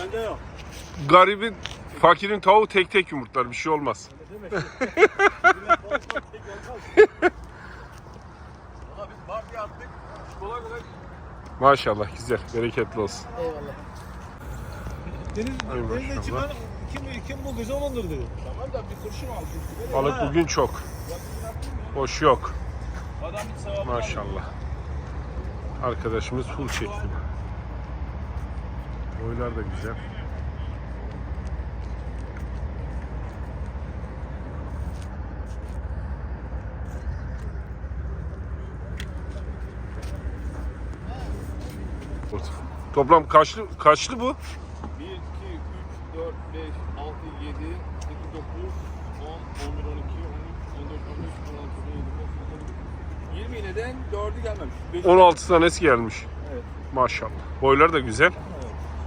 bende yok. Garibin, fakirin tavuğu tek tek yumurtlar. Bir şey olmaz. Ne demek? Biz attık. Kolay kolay. Maşallah güzel. Bereketli olsun. Eyvallah. Deniz, Ay denizde maşallah. çıkan kim, kim bulduysa onundur dedi. Tamam da bir kurşun aldık. Balık bugün çok. Boş yok. Adam hiç sevabını Maşallah. Arkadaşımız full çekti. Boylar da güzel. Toplam kaçlı kaçlı bu? 1, 2, 3, 4, 5, 6, 7, 8, 9, 10, 11, 12, 13, 14, 15, 16, 17, 18, 20 iğneden 4'ü gelmemiş. 5 16 tanesi gelmiş. Evet. Maşallah. Boylar da güzel.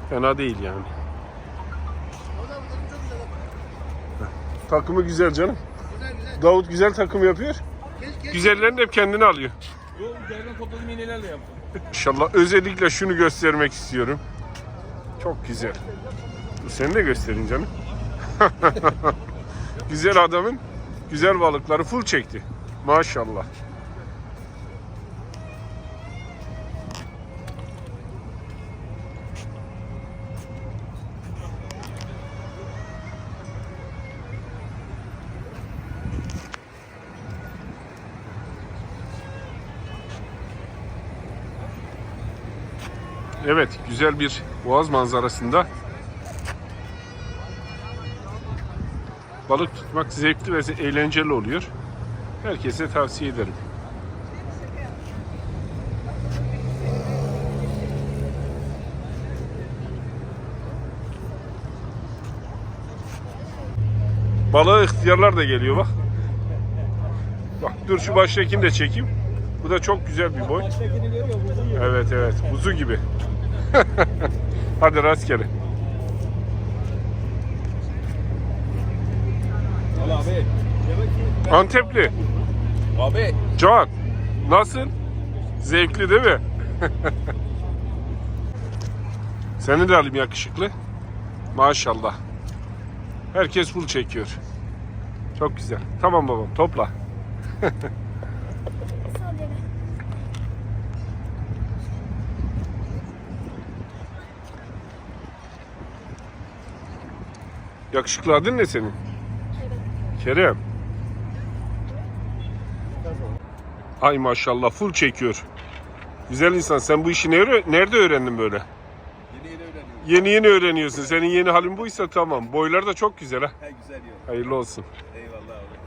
Fena değil yani. Takımı güzel canım. Davut güzel takım yapıyor. Güzellerini hep kendine alıyor. Yok, üzerinden topladığım iğnelerle yaptım. İnşallah özellikle şunu göstermek istiyorum. Çok güzel. Seni de gösterin canım. güzel adamın güzel balıkları full çekti. Maşallah. Evet, güzel bir boğaz manzarasında balık tutmak zevkli ve eğlenceli oluyor. Herkese tavsiye ederim. Balığı ihtiyarlar da geliyor bak. Bak dur şu baştakini de çekeyim. Bu da çok güzel bir boy. Evet evet buzu gibi. Hadi rastgele. Antepli. Abi. Can. Nasıl? Zevkli değil mi? Seni de alayım yakışıklı. Maşallah. Herkes full çekiyor. Çok güzel. Tamam babam topla. Yakışıklı adın ne senin? Kerem. Ay maşallah full çekiyor. Güzel insan. Sen bu işi nerede, nerede öğrendin böyle? Yeni yeni öğreniyorum. Yeni yeni öğreniyorsun. Senin yeni halin buysa tamam. Boylar da çok güzel ha. He güzel yiyor. Hayırlı olsun. Eyvallah abi.